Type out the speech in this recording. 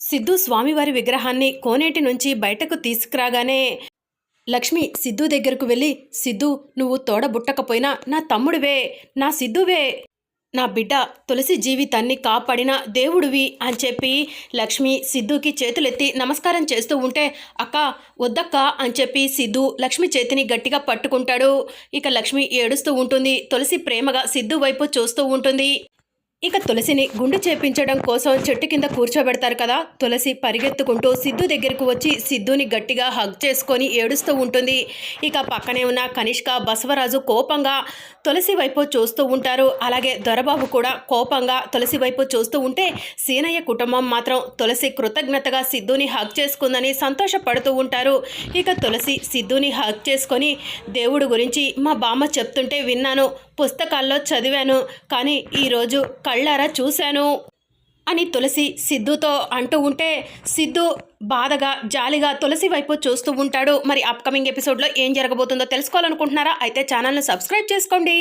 సిద్ధు స్వామివారి విగ్రహాన్ని కోనేటి నుంచి బయటకు తీసుకురాగానే లక్ష్మి సిద్ధు దగ్గరకు వెళ్ళి సిద్ధు నువ్వు తోడబుట్టకపోయినా నా తమ్ముడివే నా సిద్ధువే. నా బిడ్డ తులసి జీవితాన్ని కాపాడిన దేవుడివి అని చెప్పి లక్ష్మి సిద్ధుకి చేతులెత్తి నమస్కారం చేస్తూ ఉంటే అక్క వద్దక్క అని చెప్పి సిద్ధు లక్ష్మి చేతిని గట్టిగా పట్టుకుంటాడు. ఇక లక్ష్మి ఏడుస్తూ ఉంటుంది తులసి ప్రేమగా సిద్ధు వైపు చూస్తూ ఉంటుంది. ఇక తులసిని గుండు చేపించడం కోసం చెట్టు కింద కూర్చోబెడతారు కదా. తులసి పరిగెత్తుకుంటూ సిద్ధు దగ్గరకు వచ్చి సిద్ధుని గట్టిగా హగ్ చేసుకొని ఏడుస్తూ ఉంటుంది. ఇక పక్కనే ఉన్న కనిష్క బసవరాజు కోపంగా తులసి వైపు చూస్తూ ఉంటారు. అలాగే దొరబాబు కూడా కోపంగా తులసి వైపు చూస్తూ ఉంటే సీనయ్య కుటుంబం మాత్రం తులసి కృతజ్ఞతగా సిద్ధుని హగ్ చేసుకుందని సంతోషపడుతూ ఉంటారు. ఇక తులసి సిద్ధుని హగ్ చేసుకొని దేవుడు గురించి మా బామ్మ చెప్తుంటే విన్నాను. పుస్తకాల్లో చదివాను. కానీ ఈరోజు కళ్ళారా చూశాను అని తులసి సిద్ధుతో అంటూ ఉంటే సిద్ధు బాధగా జాలిగా తులసి వైపు చూస్తూ ఉంటాడు. మరి అప్కమింగ్ ఎపిసోడ్లో ఏం జరగబోతుందో తెలుసుకోవాలనుకుంటున్నారా? అయితే ఛానల్ను సబ్స్క్రైబ్ చేసుకోండి.